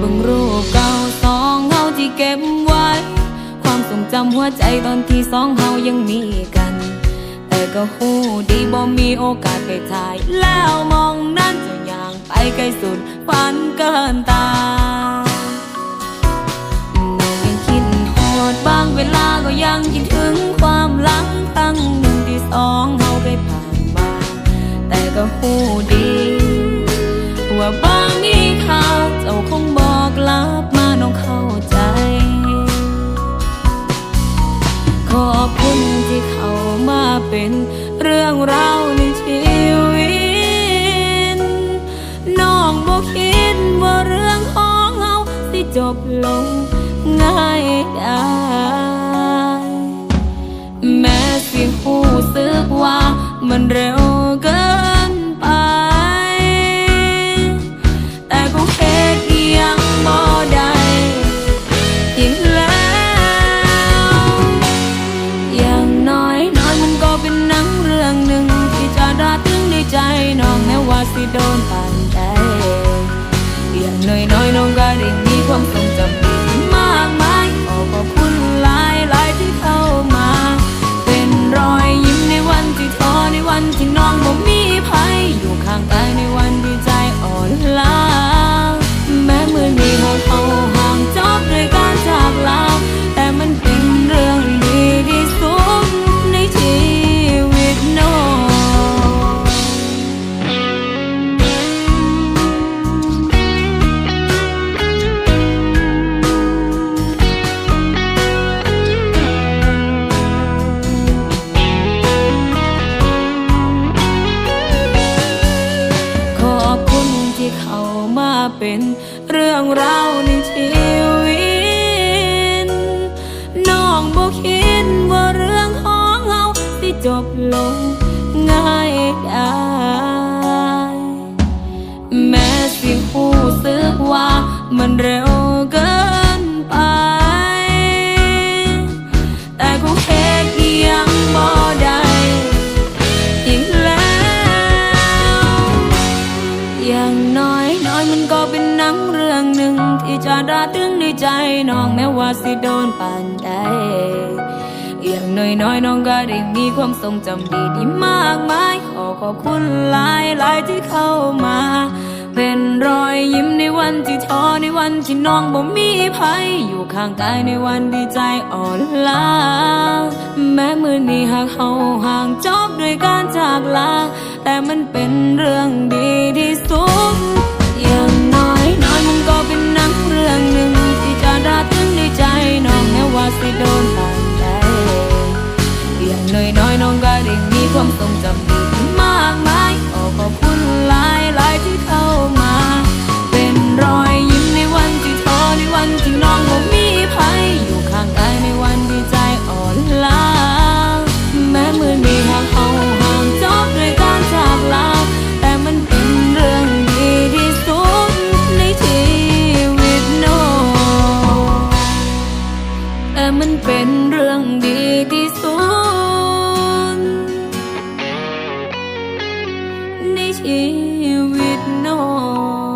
บิ่งรูปเก่าสองเฮาที่เก็บไว้ ความทรงจำหัวใจตอนที่สองเฮายังมีกัน แต่ก็หูดีบ่มีโอกาสไปถ่าย แล้วมองนั้นจะย่างไปไกลสุดฝันเกินตาน้องยังคิดโหดบางเวลาก็ยังคิดถึงความหลังครั้งหนึ่งที่สองเฮาได้ผ่านมา แต่ก็หูดี เป็นเรื่องราวในชีวิตน้องบอคิดว่าเรื่องของเฮาสิจบลงง่ายดายแม้สิหูสึกว่ามันเร็ว ใจน้องแม้ว่าสิโดนปานใดอย่างน้อยน้อยน้องก็ได้ เป็นเรื่องราวในชีวิตน้องบอคิดว่าเรื่องของเราที่จบลงง่ายดายแม้สิหูสึกว่ามันเร็ว ระตึงในใจน้องแม้ว่าสิโดนปานใดอย่างน้อยน้อยน้องก็ได้มีความทรงจำดีที่มากมาย ขอขอบคุณหลายหลายที่เข้ามา เป็นรอยยิ้มในวันที่ท้อในวันที่น้องบ่มีภัยอยู่ข้างกายในวันที่ใจอ่อนล้าแม้มือนี้หากเขาห่างจบด้วยการจากลาแต่มันเป็นเรื่องดี มันเป็นเรื่องดีที่สุดในชีวิตน้อง